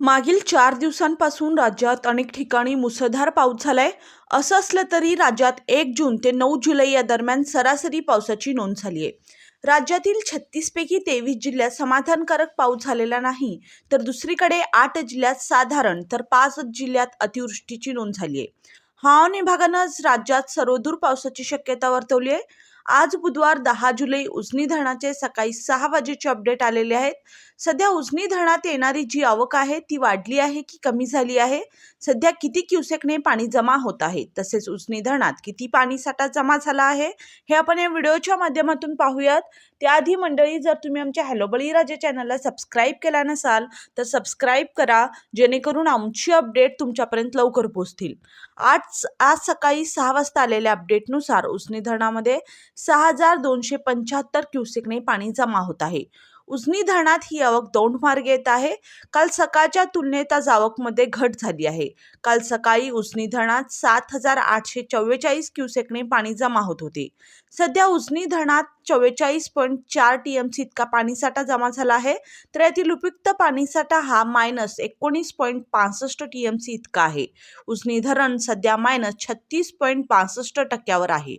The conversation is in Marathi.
मागील चार दिवसांपासून राज्यात अनेक ठिकाणी मुसळधार पाऊस झालाय. असं असलं तरी राज्यात एक जून ते नऊ जुलै या दरम्यान सरासरी पावसाची नोंद झाली आहे. राज्यातील छत्तीसपैकी तेवीस जिल्ह्यात समाधानकारक पाऊस झालेला नाही तर दुसरीकडे आठ जिल्ह्यात साधारण तर पाच जिल्ह्यात अतिवृष्टीची नोंद झाली आहे. हवामान विभागानं राज्यात सर्वदूर पावसाची शक्यता वर्तवली आहे. आज बुधवार दहा जुलै उजनी धरणाचे सकाळी सहा वाजेचे अपडेट आलेले आहेत. सध्या उजनी धरणात येणारी जी आवक आहे ती वाढली आहे की कमी झाली आहे? सध्या किती क्युसेकने पाणी जमा होत आहे? तसेच उजनी धरणात किती पाणी साठा जमा झाला आहे? हे आपण या व्हिडिओच्या माध्यमातून पाहूयात. त्याआधी मंडळी जर तुम्ही आमच्या हॅलो बळीराजा चॅनलला सबस्क्राईब केला नसाल तर सबस्क्राईब करा जेणेकरून आमची अपडेट तुमच्यापर्यंत लवकर पोहोचतील. आज आज सकाळी सहा वाजता आलेल्या अपडेटनुसार उजनी धरणामध्ये सहा हजार दोनशे पंच्याहत्तर क्युसेकने पाणी जमा होत आहे. उजनी धरणात ही आवक दोंड मार्गे येत आहे. काल सकाळच्या तुलनेत आज आवकमध्ये घट झाली आहे. काल सकाळी उजनी धरणात सात हजार आठशे चव्वेचाळीस क्युसेकने पाणी जमा होत होते. सध्या उजनी धरणात चव्वेचाळीस पॉईंट चार टी एम सी इतका पाणीसाठा जमा झाला आहे. तर यातील उपयुक्त पाणीसाठा हा मायनस एकोणीस पॉईंट पासष्ट टी एम सी इतका आहे. उजनी धरण सध्या मायनस छत्तीस पॉईंट पासष्ट टक्क्यावर आहे.